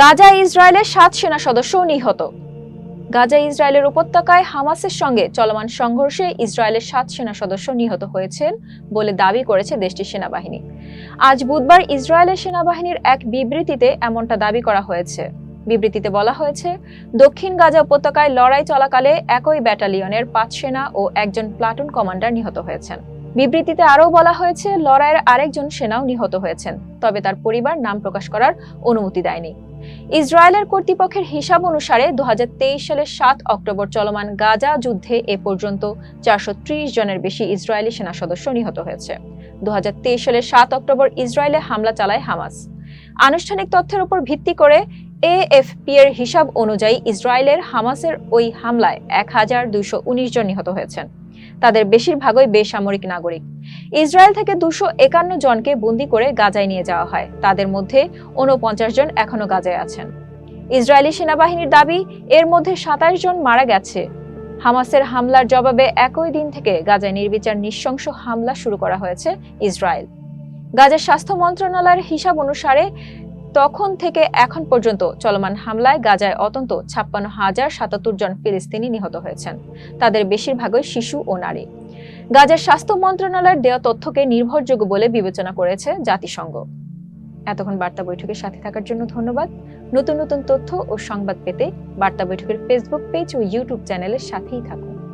গাজা ইসরায়েলের সাত সেনা সদস্য নিহত। গাজা ইসরায়েলের উপত্যকায় হামাসের সঙ্গে চলমান সংঘর্ষে ইসরায়েলের সাত সেনা সদস্য নিহত হয়েছেন বলে দাবি করেছে দেশটির সেনাবাহিনী। আজ বুধবার ইসরায়েলের সেনাবাহিনীর এক বিবৃতিতে এমনটা দাবি করা হয়েছে। বিবৃতিতে বলা হয়েছে, দক্ষিণ গাজা উপত্যকায় লড়াই চলাকালে একই ব্যাটালিয়নের পাঁচ সেনা ও একজন প্লাটুন কমান্ডার নিহত হয়েছেন। বিবৃতিতে আরও বলা হয়েছে, লড়াইয়ের আরেকজন সেনাও নিহত হয়েছেন, তবে তার পরিবার নাম প্রকাশ করার অনুমতি দেয়নি। ইসরায়েলের কর্তৃপক্ষের হিসাব অনুসারে দু সালের সাত অক্টোবর চলমান গাজা যুদ্ধে এ পর্যন্ত চারশো ত্রিশ জনের বেশি ইসরায়েলি সেনা সদস্য নিহত হয়েছে। দু হাজার তেইশ সালের সাত অক্টোবর ইসরায়েলে হামলা চালায় হামাস। আনুষ্ঠানিক তথ্যের উপর ভিত্তি করে এএফপি এর হিসাব অনুযায়ী ইসরায়েলের হামাসের ওই হামলায় এক হাজার দুইশো উনিশ জন নিহত হয়েছেন। তাদের বেশিরভাগই বেসামরিক নাগরিক। ইসরায়েল থেকে দুশো একান্ন জনকে বন্দি করে গাজায় নিয়ে যাওয়া হয়। তাদের মধ্যে ঊনপঞ্চাশ জন এখনও গাজায় আছেন। ইসরায়েলি সেনাবাহিনীর দাবি, এর মধ্যে সাতাশ জন মারা গেছে। হামাসের হামলার জবাবে একই দিন থেকে গাজায় নির্বিচার নৃশংস হামলা শুরু করা হয়েছে ইসরায়েল। গাজার স্বাস্থ্য মন্ত্রণালয়ের হিসাব অনুসারে তখন থেকে এখন পর্যন্ত চলমান হামলায় গাজায় অন্তত ছাপ্পান্ন হাজার সাতাত্তর জন ফিলিস্তিনি নিহত হয়েছেন। তাদের বেশিরভাগই শিশু ও নারী। গাজার স্বাস্থ্য মন্ত্রণালয়ের দেওয়া তথ্যকে নির্ভরযোগ্য বলে বিবেচনা করেছে জাতিসংঘ। এতক্ষণ বার্তা বৈঠকের সাথে থাকার জন্য ধন্যবাদ। নতুন নতুন তথ্য ও সংবাদ পেতে বার্তা বৈঠকের ফেসবুক পেজ ও ইউটিউব চ্যানেলের সাথেই থাকুন।